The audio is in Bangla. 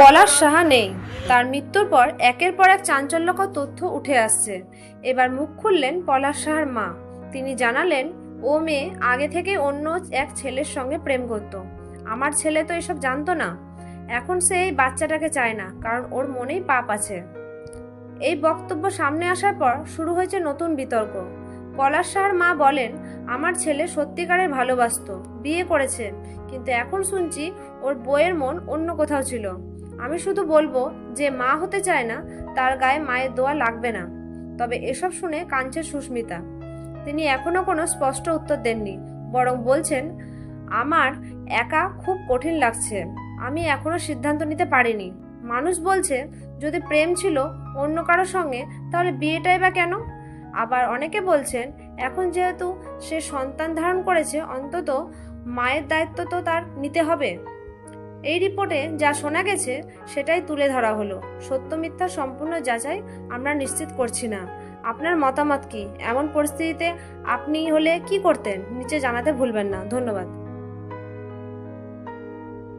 পলাশ সাহা নেই। তার মৃত্যুর পর একের পর এক চাঞ্চল্যকর তথ্য উঠে আসছে। এবার মুখ খুললেন পলাশ সাহার মা। তিনি জানালেন, ও মেয়ে আগে থেকে অন্য এক ছেলের সঙ্গে প্রেম করত। আমার ছেলে তো এসব জানতো না। এখন সে এই বাচ্চাটাকে চায় না, কারণ ওর মনেই পাপ আছে। এই বক্তব্য সামনে আসার পর শুরু হয়েছে নতুন বিতর্ক। পলাশ সাহার মা বলেন, আমার ছেলে সত্যিকারের ভালোবাসতো, বিয়ে করেছে, কিন্তু এখন শুনছি ওর বইয়ের মন অন্য কোথাও ছিল। আমি শুধু বলব যে মা হতে চায় না, তার গায়ে মায়ের দোয়া লাগবে না। তবে এসব শুনে কাঁদছে সুস্মিতা। তিনি এখনও কোনো স্পষ্ট উত্তর দেননি, বরং বলছেন, আমার একা খুব কঠিন লাগছে, আমি এখনও সিদ্ধান্ত নিতে পারিনি। মানুষ বলছে, যদি প্রেম ছিল অন্য কারোর সঙ্গে, তাহলে বিয়েটাই বা কেন? আবার অনেকে বলছেন, এখন যেহেতু সে সন্তান ধারণ করেছে, অন্তত মায়ের দায়িত্ব তো তার নিতে হবে। এই রিপোর্টে যা শোনা গেছে, সেটাই তুলে ধরা হলো। সত্য মিথ্যা সম্পূর্ণ যাচাই আমরা নিশ্চিত করছি না। আপনার মতামত কি? এমন পরিস্থিতিতে আপনি হলে কি করতেন? নিচে জানাতে ভুলবেন না। ধন্যবাদ।